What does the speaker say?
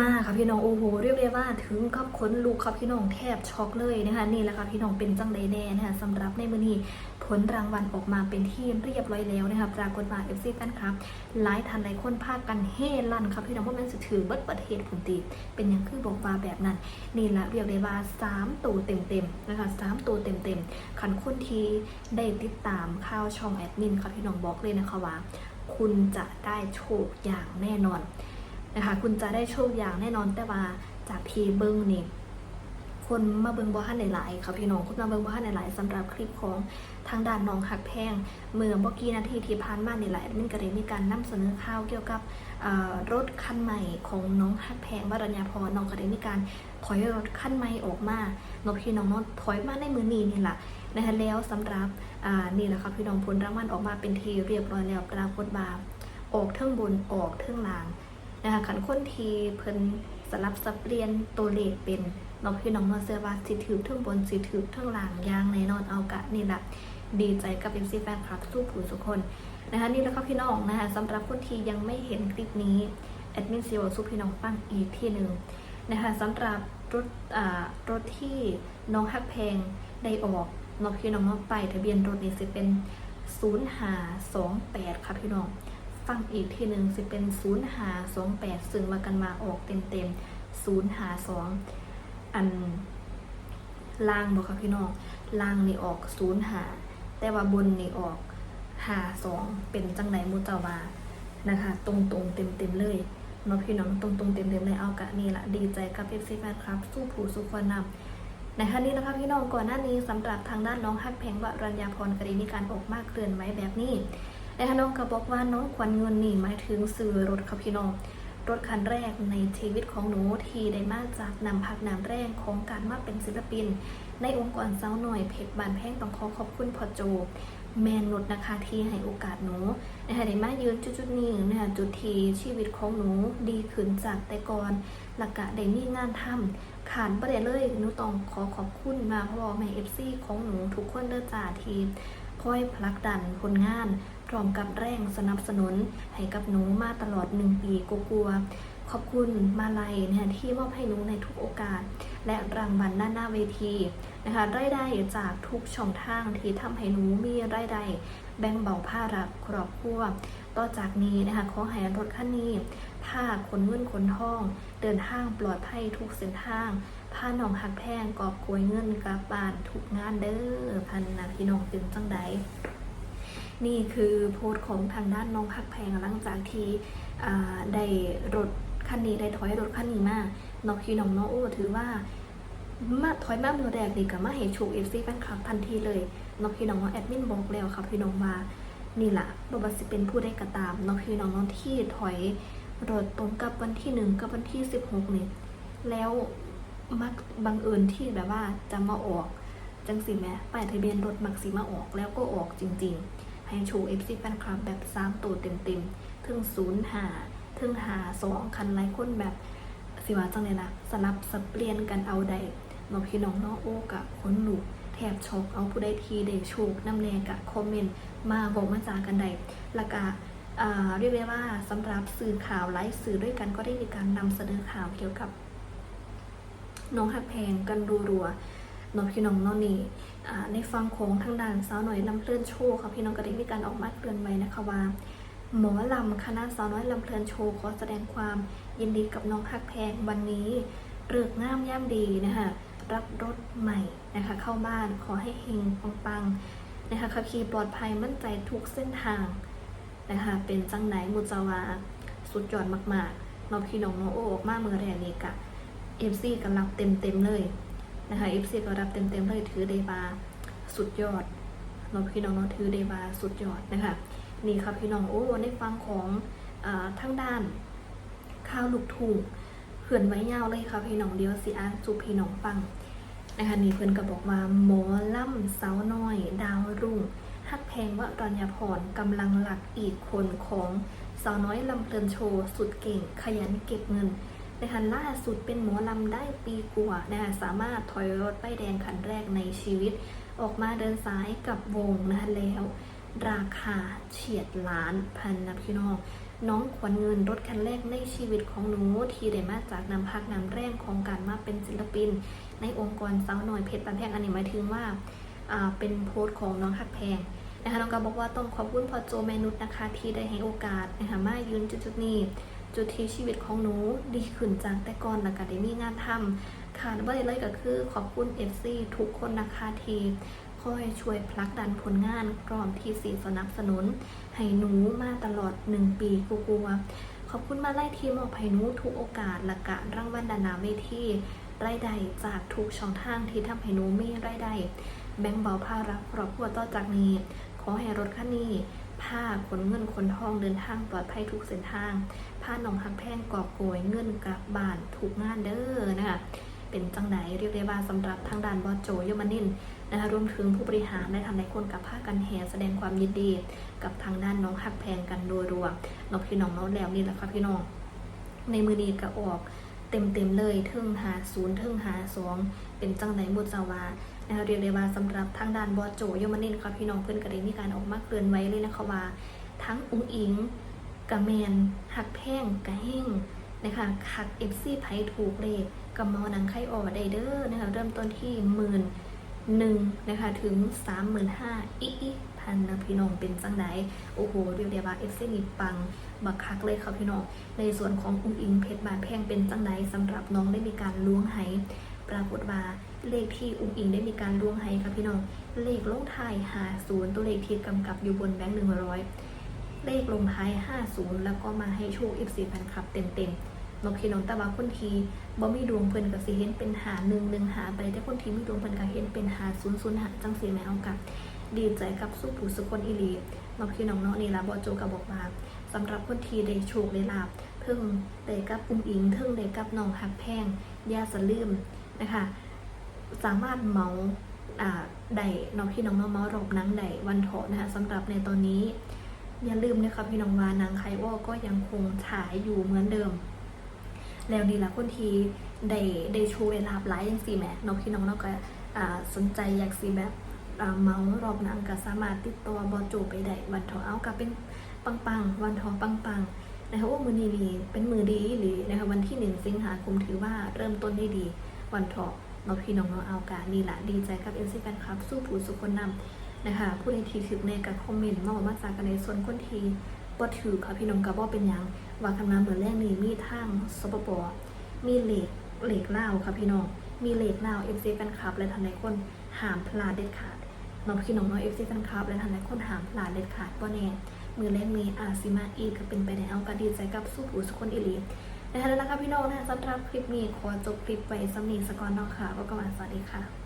มากค่ะพี่น้องโอ้โหเรียกได้ว่าถึงกับขนลุกค่ะพี่น้องแทบช็อกเลยนะคะนี่แหละค่ะพี่น้องเป็นจังใดแน่นะคะสำหรับในมือนี้ผลรางวัลออกมาเป็นที่เรียบร้อยแล้วนะคะปรากฏว่าเอฟซีแฟนครับหลายทันหลายคนพากันเฮลั่นครับพี่น้องว่ามันจะถือเบิดประเทศผุนตีเป็นอย่างคือบอกว่าแบบนั้น นี่แหละเรียกได้ว่า3ตัวเต็มๆนะคะ3ตัวเต็มๆขันคนที่ได้ติดตามข่าวช่องแอดมินค่ะพี่น้องบอกเลยนะคะว่า คุณจะได้โชคอย่างแน่นอน นะคะคุณจะได้โชคอย่างแน่นอนแต่ว่าจากทีเบิ้งนี่คนมาเบิ้งบ่ฮันหลายๆค่ะพี่น้องคนมาเบิ้งบ่ฮันหลายๆสำหรับคลิปของทางด้านน้องหักแพงเมื่อเมื่อกี้นาทีที่ผ่านมาในหละแอดมินก็ได้มีการนำเสนอข่าวเกี่ยวกับรถคันใหม่ของน้องหักแพงวรัญญาพรน้องก็ได้มีการถอยรถคันใหม่ออกมาน้องพี่น้องน้องถอยมาในมือนีนี่แหละนะคะแล้วสำหรับนี่แหละค่ะพี่น้องผลรางวัลออกมาเป็นทีเรียบร้อยแล้วปรากฏว่าออกเทั้งบนออกเทั้งล่าง นะคะขันคนทีเพิ่นสลับสับเปลี่ยนตัวเลขเป็นน้องพี่น้องมาเซอร์ว่าสิถือทั้งบนสิถือทั้งหลังยางแน่นอนเอากะนี่แหละดีใจกับเอ็มซีแฟนคลับสู้ผู้ทุกคนนะคะนี่แล้วก็พี่น้องนะคะสำหรับคนที่ยังไม่เห็นคลิปนี้แอดมินซีวสู้พี่น้องฟังอีกที่หนึ่งนะคะสำหรับรถอ่ารถที่น้องฮักแพงได้ออกน้องพี่น้องน้องไปทะเบียนรถนี่สิเป็น 0 5 2 8 ค่ะพี่น้อง ฟังอีกทีหนึ่งสิเป็นศูนย์หาสองแปดซึ่งมากันมาออกเต็มเต็มศูนย์หาสองอันล่างบอกค่ะพี่น้องล่างนี่ออกศูนย์หาแต่ว่าบนนี่ออกหาสองเป็นจังไหนมุตาวานะคะ ตรงตรงๆเต็มเต็มๆเลยเนาะพี่น้องตรงตรงๆเต็มเต็มๆเลยเอากะนี่ละดีใจกับเอฟซีแฟนครับ สู้ผู้สู้คนนำนะคะนี่นะคะพี่น้องก่อนหน้านี้สำหรับทางด้านน้องฮักแพงวรัญญาพรกรณีมีการออกมากเกินไว้แบบนี้ นะคะน้องก็บอกว่าน้องขวัญเงินนี่หมายถึงซื้อรถค่ะพี่น้อง รถคันแรกในชีวิตของหนูที่ได้มาจากนำพักนำแรงของการมาเป็นศิลปิน ในองค์กรเซาหน่อยเพชรบานแพงต้องขอขอบคุณพอโจแมนนุดนะคะที่ให้โอกาสหนูนะคะได้มายืนจุดๆนี้นะคะจุดที่ชีวิตของหนูดีขึ้นจากแต่ก่อนหลักกะได้มีงานทำขาดประเด็นเลยหนูต้องขอขอบคุณมาพ่อแม่เอฟซีของหนูทุกคนเด้อจ่าที คอยผลักดันผลงาน พร้อมกับแรงสนับสนุน ให้กับหนูมาตลอดหนึ่งปีกลัวขอบคุณมาลัยเนี่ยที่มอบให้หนูในทุกโอกาส และรางวัลด้าหน้าเวทีนะคะรายได้จากทุกช่องทางที่ทำให้หนูมีรายได้แบ่งเบาภาระครอบครัว ต่อจากนี้นะคะขอให้รถคันนี้ พาขนเงินขนทอง เดินทางปลอดภัยทุกเส้นทางพานองหักแพงกอบโกยเงินกลับบานทุกงานเด้อพันนาพี่น้องเป็นจังใดนี่คือโพสต์ของทางด้านน้องหักแพงหลังจากที่ได้รถคันนี้ได้ถอยรถคันนี้มาน้องพี่น้องน้องโอ้ถือว่ามาถอยมาเมือแรกนี่กับมาเห็นชูเอฟซีแฟนคลับทันทีเลยน้องพี่น้องว่าแอดมินบอกแล้วค่ะพี่น้องมานี่แหละบว่าสิเป็นผู้ได้กระตามน้องพี่น้องน้องที่ถอย รถตรงกับวันที่หนึ่งกับวันที่สิบหกนี่แล้วมักบังเอิญที่แบบว่าจะมาออกจังสิแม่ป้ายทะเบียนรถมักสีมาออกแล้วก็ออกจริง ๆ ให้โชว์เอฟซีแฟนคลับแบบสามตัวเต็มๆถึงศูนย์หาถึงหาสองคันไล่คนแบบสิว่าจังเลยนะสลับสับเปลี่ยนกันเอาใดน้องพี่น้องน้องโอ้กะคนหนุกแทบช็อกเอาผู้ใดทีได้โชคน้ำแนกะคอมเมนต์มาบอกมาจากันใดล้วก็อ่า เรียกได้ว่าสำหรับสื่อข่าวไลฟ์สื่อด้วยกันก็ได้มีการนำเสนอข่าวเกี่ยวกับน้องหักแพงกันรัวๆน้องพี่น้องน้องนี่ในฟังของทางด้านสาวหน่อยลำเพลินโชว์ค่ะพี่น้องก็ได้มีการออกมาเตือนไว้นะคะว่าหมอลำคณะสาวน้อยลำเพลินโชว์ขอแสดงความยินดีกับน้องหักแพงวันนี้เริกงามย่ามดีนะคะรับรถใหม่นะคะเข้าบ้านขอให้เฮงปังๆนะคะขับขี่ปลอดภัยมั่นใจทุกเส้นทาง นะคะเป็นจังไหนมุจาวาสุดยอดมากๆเราพี่น้องน้องโอ้ออกมาเมื่อแรกนี่กะเอฟซีก็รับเต็มๆเลยนะคะเอฟซีก็รับเต็มๆเลยถือเดบาสุดยอดเราพี่น้องน้องถือเดบาสุดยอดนะคะนี่ครับพี่น้องโอ้ในฟังของอาทั้งด้านข้าวลูกทุ่งเขื่อนไว้ยาวเลยค่ะพี่น้องเดียวสิอ่านจูพี่น้องฟังนะคะนี่เพื่อนก็บอกว่าหมอล่ำเสาน้อย ดาวรุ่ง ฮักแพงวรัญญาพรกำลังหลักอีกคนของสาวน้อยลำเพลินโชว์สุดเก่ง ขยันเก็บเงินนะคะล่าสุดเป็นหมอลำได้ปีกว่านะคะสามารถถอยรถป้ายแดงคันแรกในชีวิต ออกมาเดินสายกับวงนะคะแล้ว ราคาเฉียดล้านพันนะพี่น้องน้องขวัญเงินรถคันแรกในชีวิตของหนูที่ได้มาจากนำพักนำแรงของการมาเป็นศิลปิน ในองค์กรสาวหน่อยเพชรปันแพงอันนี้หมายถึงว่าอ่าเป็นโพสต์ของน้องฮักแพง นะคะน้องก็บอกว่าต้องขอบคุณพ่อโจแมนุษนะคะ ที่ได้ให้โอกาสนะคะมายืนจุดๆนี้จุดที่ชีวิตของหนูดีขึ้นจากแต่ก่อนแล้วก็ได้มีงานทำค่ะว่าได้เลยก็คือขอบคุณ FC ทุกคนนะคะที่คอยช่วยผลักดันผลงานกรอมที่สีสนับสนุน ให้หนูมาตลอด 1 ปีกูกลัว ขอบคุณมาไล่ทีมออกให้หนูทุกโอกาสและกะร่างวัลดานาเวทีรายได้จากทุกช่องทางที่ทำให้หนูมีรายได้แบ่งเบาภาระครอบครัวต่อจากนี้ อให้รถคันนี้พาขนเงินขนทองเดินทางปลอดภัยทุกเส้นทางพาหนองหักแพงกอบโกยเงินกลับบ้านถูกงานเด้อนะคะเป็นจังไหนเรียกได้ว่าสำหรับทางด้านบอสโจยมานินนะคะรวมถึงผู้บริหารได้ทำในคนกับผ้ากันแห่แสดงความยินดี กับทางด้านน้องหักแพงกันโดยรวมน้องพี่น้องน้องแล้วนี่แหละค่ะพี่น้องในมือนีก็ออก เต็มๆเลยเทิงหาศูนย์เทิงหาสองเป็นจังไหนบุตรวานะคะเรียกได้ว่าสำหรับทางด้านบอโจยมานินค่ะพี่น้องเพื่อนก็ได้มีการออกมาเคลื่อนไหวเลยนะคะว่า ทั้งอุ้งอิงกะแมนหักแพงกะแห้งนะคะหักเอฟซีไผถูกเลขกับมอนังไข่ออไดเดอร์นะคะเริ่มต้นที่หมื่นหนึ่งนะคะถึงสามหมื่นห้าอีอีพั นนะพี่น้องเป็นจังไดโอ้โหเรียกได้ว่าเอฟซีนี่ปังบักคักเลยค่ะพี่น้องในส่วนของอุ้งอิงเพชรบานแพงเป็นจังไดสำหรับน้องได้มีการล้วงไหปรากฏว่าเลขที่อุ้งอิงได้มีการล้วงไหค่ะพี่น้องเลขลงท้ายหาศูนย์ตัวเลขที่กำกับอยู่บนแบงค์หนึ่งร้อยเลขลงท้าย 50 แล้วก็มาให้โชค FC แฟนคลับเต็มๆนกพี่น้องตะวาคนทีบ่มีดวงเพิ่นก็สิเห็นเป็นหาหนึ่งหนึ่งหาไปแต่คนทีมีดวงเพิ่นก็เห็นเป็นหาศูนย์ศูนย์หาจังสีแม่เอากับ ดีใจกับสู้ผู้สุคนอีลีนกพี่น้องเนาะนี่ละบ่โจก็บบอกว่าสำหรับคนทีได้โชคได้ลาบเพิ่งได้กับอุ้งอิงเพิ่งได้กับน้องหักแพงย่าสะลืมนะคะสามารถเมาอ่าได้น้องพี่น้องเนาะเมารอบนังได้วันเถาะนะคะสำหรับในตอนนี้อย่าลืมนะคะพี่น้องว่านางไคโอก็ยังคงฉายอยู่เหมือนเดิม แล้วนี่ละคนทีได้ได้โชว์เวลาไลฟ์ยังสี่แม่น้องพี่น้องเนาะก็อ่าสนใจอยากสีแบบ เมาส์รอบหนังก็สามารถติดต่อบอโจไปได้วันทอเอากับเป็นปังปังๆ วันทอปังปังๆนะคะว่ามือนี้ดีเป็นมือดีหรือนะคะวันที่หนึ่งสิงหาคมถือว่าเริ่มต้นได้ดี วันทองน้องพี่น้องเนาเอากานี่แหละดีใจกับเอฟซีแฟนคลับ สู้ผู้สุคนนำนะคะผู้ใดที่ถือในกับคอมเมนต์มาบอกมาจากกันในส่วนคนทีบ่ถือค่ะพี่น้องกับว่าเป็นยังว่ากันมาเหมือนแรกนี้มีทางสปปมีเหล็กเหล็กเล่าค่ะพี่น้องมีเหล็กเล่าวเอฟซีแฟนคลับและทันในคนห้ามพลาดเด็ดขาด น้องพี่น้องน้อยเอฟซีแฟนคลับและทันในคนหามหลานเด็ดขาดว่าแน่มือแรกมีอาซิมาอีกก็เป็นไปในเอาก็ดีใจกับสู้ผู้สุคนอีหลีนะคะแล้วนะคะพี่น้องนะสำหรับคลิปนี้ขอจบคลิปไว้สำนีสกอนเนาะค่ะก็กำลังสวัสดีค่ะ